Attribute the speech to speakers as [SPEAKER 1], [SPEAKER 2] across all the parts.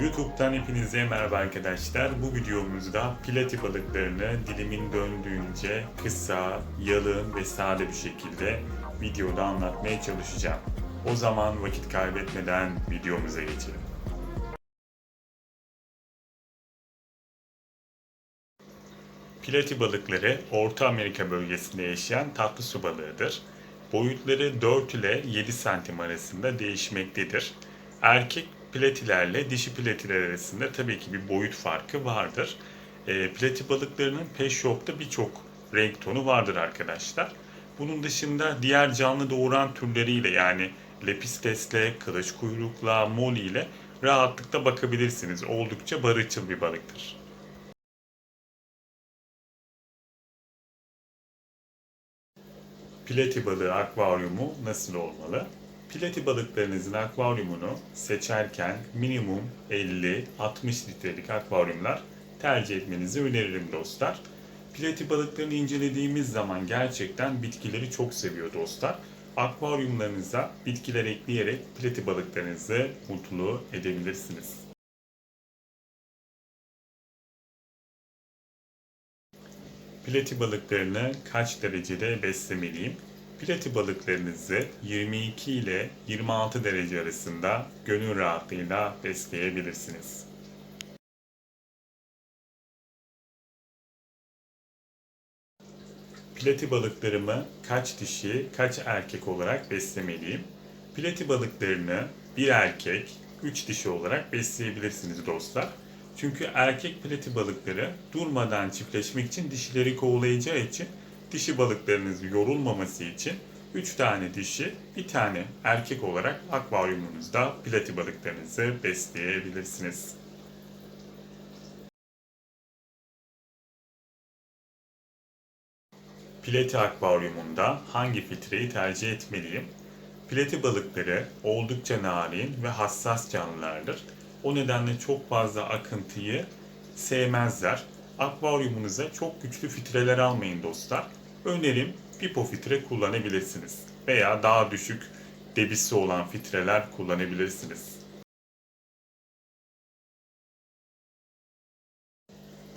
[SPEAKER 1] YouTube'dan hepinize merhaba arkadaşlar. Bu videomuzda pilati balıklarını dilimin döndüğünce kısa, yalın ve sade bir şekilde videoda anlatmaya çalışacağım. O zaman vakit kaybetmeden videomuza geçelim. Pilati balıkları Orta Amerika bölgesinde yaşayan tatlı su balığıdır. Boyutları 4 ile 7 santim arasında değişmektedir. Erkek platilerle dişi platiler arasında tabii ki bir boyut farkı vardır. E, plati balıklarının peş birçok renk tonu vardır arkadaşlar. Bunun dışında diğer canlı doğuran türleriyle yani lepistesle, kılıç kuyrukla, moli ile rahatlıkla bakabilirsiniz. Oldukça barışçıl bir balıktır. Pilati balığı akvaryumu nasıl olmalı? Pilati balıklarınızın akvaryumunu seçerken minimum 50-60 litrelik akvaryumlar tercih etmenizi öneririm dostlar. Pilati balıklarını incelediğimiz zaman gerçekten bitkileri çok seviyor dostlar. Akvaryumlarınıza bitkiler ekleyerek pilati balıklarınızı mutlu edebilirsiniz. Pilati balıklarını kaç derecede beslemeliyim? Pilati balıklarınızı 22 ile 26 derece arasında gönül rahatlığıyla besleyebilirsiniz. Pilati balıklarımı kaç dişi, kaç erkek olarak beslemeliyim? Pilati balıklarını bir erkek, üç dişi olarak besleyebilirsiniz dostlar. Çünkü erkek pilati balıkları durmadan çiftleşmek için dişileri kovalayacağı için dişi balıklarınız yorulmaması için 3 tane dişi, bir tane erkek olarak akvaryumunuzda pilati balıklarınızı besleyebilirsiniz. Pilati akvaryumunda hangi filtreyi tercih etmeliyim? Pilati balıkları oldukça narin ve hassas canlılardır. O nedenle çok fazla akıntıyı sevmezler. Akvaryumunuza çok güçlü filtreler almayın dostlar. Önerim pipo filtre kullanabilirsiniz. Veya daha düşük debisi olan filtreler kullanabilirsiniz.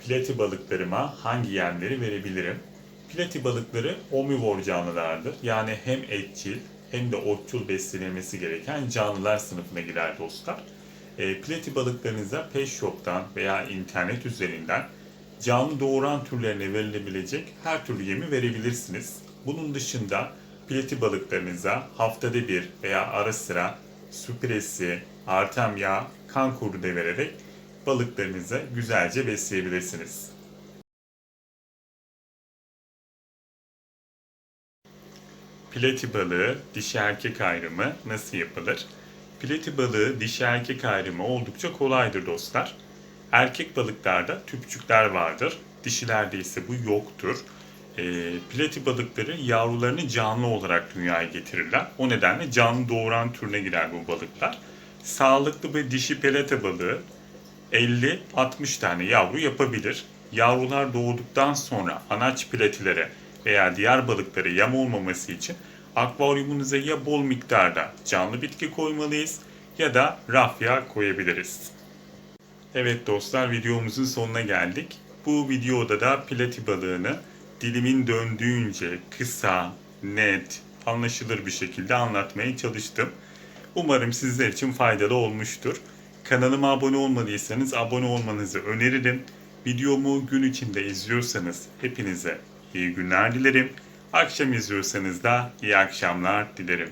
[SPEAKER 1] Pilati balıklarıma hangi yemleri verebilirim? Pilati balıkları omnivor canlılardır. Yani hem etçil hem de otçul beslenilmesi gereken canlılar sınıfına girer dostlar. E, plati balıklarınıza pet shop'tan veya internet üzerinden canlı doğuran türlerine verilebilecek her türlü yemi verebilirsiniz. Bunun dışında plati balıklarınıza haftada bir veya ara sıra süpresi, artem yağı, kan kuru da vererek balıklarınızı güzelce besleyebilirsiniz. Pilati balığı dişi erkek ayrımı nasıl yapılır? Pilati balığı dişi erkek ayrımı oldukça kolaydır dostlar. Erkek balıklarda tüpçükler vardır. Dişilerde ise bu yoktur. E, pilati balıkları yavrularını canlı olarak dünyaya getirirler. O nedenle canlı doğuran türüne girer bu balıklar. Sağlıklı bir dişi pelete balığı 50-60 tane yavru yapabilir. Yavrular doğduktan sonra anaç platilere veya diğer balıklara yem olmaması için akvaryumunuza ya bol miktarda canlı bitki koymalıyız ya da rafya koyabiliriz. Evet dostlar videomuzun sonuna geldik. Bu videoda da pilati balığını dilimin döndüğünce kısa, net, anlaşılır bir şekilde anlatmaya çalıştım. Umarım sizler için faydalı olmuştur. Kanalıma abone olmadıysanız abone olmanızı öneririm. Videomu gün içinde izliyorsanız hepinize iyi günler dilerim. Akşam izliyorsanız da iyi akşamlar dilerim.